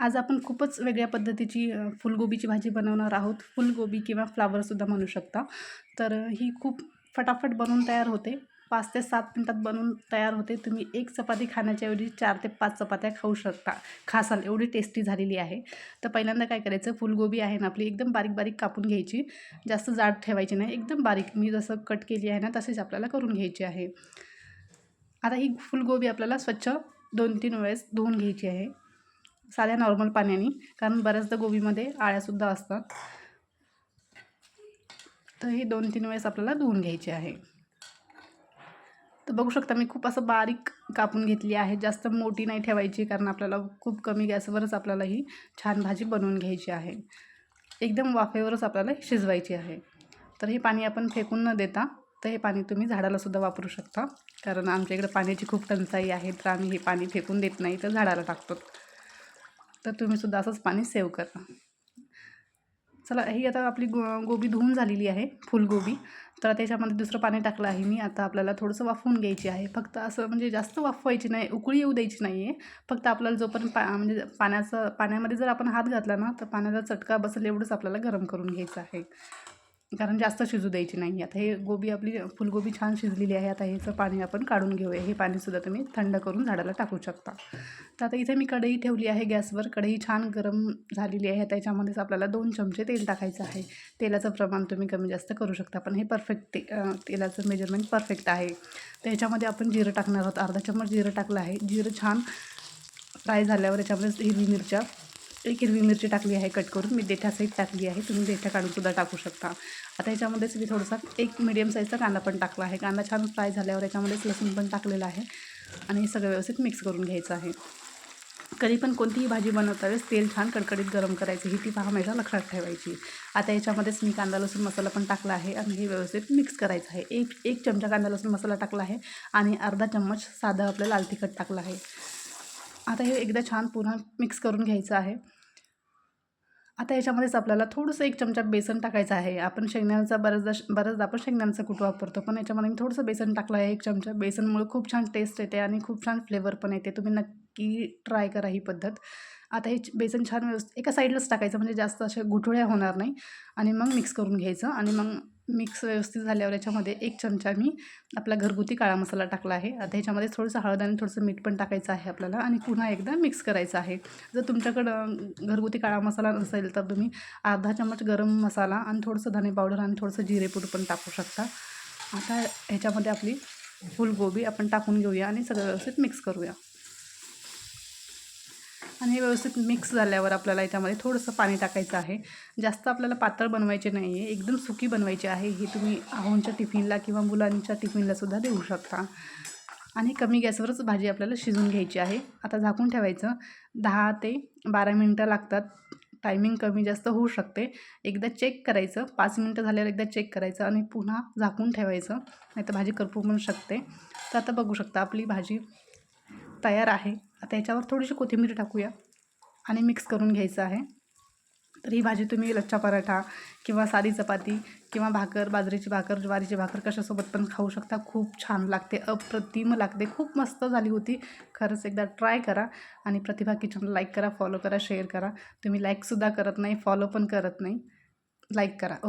आज आपण खूपच वेगळ्या पद्धतीची फुलगोबीची भाजी बनवणार आहोत. फुलगोबी किंवा फ्लावरसुद्धा म्हणू शकता. तर ही खूप फटाफट बनवून तयार होते. पाच ते सात मिनटात बनवून तयार होते. तुम्ही एक चपाती खाण्याच्याऐवजी चार ते पाच चपात्या खाऊ शकता. खासाल एवढी टेस्टी झालेली आहे. तर पहिल्यांदा काय करायचं? फुलगोबी आहे ना आपली एकदम बारीक बारीक कापून घ्यायची. जास्त जाड ठेवायची नाही. एकदम बारीक. मी जसं कट केली आहे ना तसेच आपल्याला करून घ्यायची आहे. आता ही फुलगोबी आपल्याला स्वच्छ दोन तीन वेळेस धुवून घ्यायची आहे. साध्या नॉर्मल पाण्याने कारण बऱ्याचदा गोबीमध्ये आळ्यासुद्धा असतात. तर ही दोन तीन वेळेस आपल्याला धुवून घ्यायची आहे. तर बघू शकता मी खूप असं बारीक कापून घेतली आहे. जास्त मोठी नाही ठेवायची कारण आपल्याला खूप कमी गॅसवरच आपल्याला ही छान भाजी बनवून घ्यायची आहे. एकदम वाफेवरच आपल्याला शिजवायची आहे. तर हे पाणी आपण फेकून न देता तर हे पाणी तुम्ही झाडालासुद्धा वापरू शकता. कारण आमच्या इकडे पाण्याची खूप टंचाई आहे तर आम्ही हे पाणी फेकून देत नाही तर झाडाला टाकतो. तर तुम्ही सुद्धा असंच पाणी सेव्ह करा. चला ही आता आपली गो गोबी धुवून झालेली आहे फुलगोबी. तर त्याच्यामध्ये दुसरं पाणी टाकलं आहे मी. आता आपल्याला थोडंसं वाफवून घ्यायची आहे. फक्त असं म्हणजे जास्त वाफवायची नाही उकळी येऊ द्यायची नाही आहे फक्त आपल्याला जोपर्यंत पा म्हणजे पाण्याचं पाण्यामध्ये जर आपण हात घातला ना तर पाण्याचा चटका बसेल एवढंच आपल्याला गरम करून घ्यायचं आहे. कारण जास्त शिजू द्यायची नाही. आता हे गोबी आपली फुलगोबी छान शिजलेली आहे. आता ह्याचं पाणी आपण काढून घेऊया. हे पाणीसुद्धा तुम्ही थंड करून झाडाला टाकू शकता. तर आता इथे मी कढई ठेवली आहे गॅसवर. कढई छान गरम झालेली आहे. त्याच्यामध्येच आपल्याला दोन चमचे तेल टाकायचं आहे. तेलाचं प्रमाण तुम्ही कमी जास्त करू शकता. पण हे परफेक्ट ते तेलाचं मेजरमेंट परफेक्ट आहे. त्याच्यामध्ये आपण जिरं टाकणार आहोत. अर्धा चम्मच जिरं टाकलं आहे. जिरं छान फ्राय झाल्यावर याच्यामध्ये हिरवी मिरच्या एक हिरवी मिरची टाकली आहे कट करून मी देठासहित टाकली आहे. तुम्ही देठा काढून सुद्धा टाकू शकता. आता याच्यामध्येच मी थोडासा एक मिडियम साईजचा कांदा पण टाकला आहे. कांदा छान फ्राय झाल्यावर याच्यामध्येच लसूण पण टाकलेला आहे. आणि हे सगळं व्यवस्थित मिक्स करून घ्यायचं आहे. कधी पण कोणतीही भाजी बनवता वेळेस तेल छान कडकडीत गरम करायचं. ही ती हमेशा लक्षात ठेवायची. आता याच्यामध्येच मी कांदा लसूण मसाला पण टाकला आहे आणि हे व्यवस्थित मिक्स करायचं आहे. एक एक चमचा कांदा लसूण मसाला टाकला आहे आणि अर्धा चम्मच साधं आपलं लाल तिखट टाकलं आहे. आता हे एकदा छान पुन्हा मिक्स करून घ्यायचं आहे. आता याच्यामध्येच आपल्याला थोडंसं एक चमचा बेसन टाकायचं आहे. आपण शेंगदाण्याचा बऱ्याचदा बऱ्याचदा आपण शेंगदाण्याचं कूट वापरतो पण याच्यामध्ये मी थोडंसं बेसन टाकलं आहे एक चमचा. बेसनमुळे खूप छान टेस्ट येते आणि खूप छान फ्लेवर पण येते. तुम्ही नक्की ट्राय करा ही पद्धत. आता हे बेसन छान व्यवस्थित एका साईडलाच टाकायचं म्हणजे जास्त अशा गुठळ्या होणार नाही. आणि मग मिक्स करून घ्यायचं आणि मग मिक्स व्यवस्थित झाल्यावर याच्यामध्ये एक चमचा मी आपला घरगुती काळा मसाला टाकला आहे. आता ह्याच्यामध्ये थोडंसं हळद आणि थोडंसं मीठ पण टाकायचं आहे आपल्याला आणि पुन्हा एकदा मिक्स करायचं आहे. जर तुमच्याकडं घरगुती काळा मसाला नसेल तर तुम्ही अर्धा चमच गरम मसाला आणि थोडंसं धने पावडर आणि थोडंसं जिरेपूड पण टाकू शकता. आता ह्याच्यामध्ये आपली फुलगोबी आपण टाकून घेऊया आणि सगळं व्यवस्थित मिक्स करूया. आणि हे व्यवस्थित मिक्स झाल्यावर आपल्याला याच्यामध्ये थोडंसं पाणी टाकायचं आहे. जास्त आपल्याला पातळ बनवायचे नाही आहे एकदम सुकी बनवायची आहे. ही तुम्ही आहोंच्या टिफिनला किंवा मुलांच्या टिफिनलासुद्धा देऊ शकता. आणि कमी गॅसवरच भाजी आपल्याला शिजून घ्यायची आहे. आता झाकून ठेवायचं. दहा ते बारा मिनटं लागतात. टायमिंग कमी जास्त होऊ शकते. एकदा चेक करायचं. पाच मिनटं झाल्यावर एकदा चेक करायचं आणि पुन्हा झाकून ठेवायचं. नाही तर भाजी करपू पण शकते. तर आता बघू शकता आपली भाजी तयार आहे. आता याच्यावर थोडीशी कोथिंबीर टाकूया आणि मिक्स करून घ्यायचं आहे. तर ही भाजी तुम्ही लच्छा पराठा किंवा साधी चपाती किंवा भाकर बाजरीची भाकर ज्वारीची भाकर कशासोबत पण खाऊ शकता. खूप छान लागते अप्रतिम लागते. खूप मस्त झाली होती. खरंच एकदा ट्राय करा आणि प्रतिभा किचनला लाईक करा फॉलो करा शेअर करा. तुम्ही लाईकसुद्धा करत नाही फॉलो पण करत नाही. लाईक करा. ओके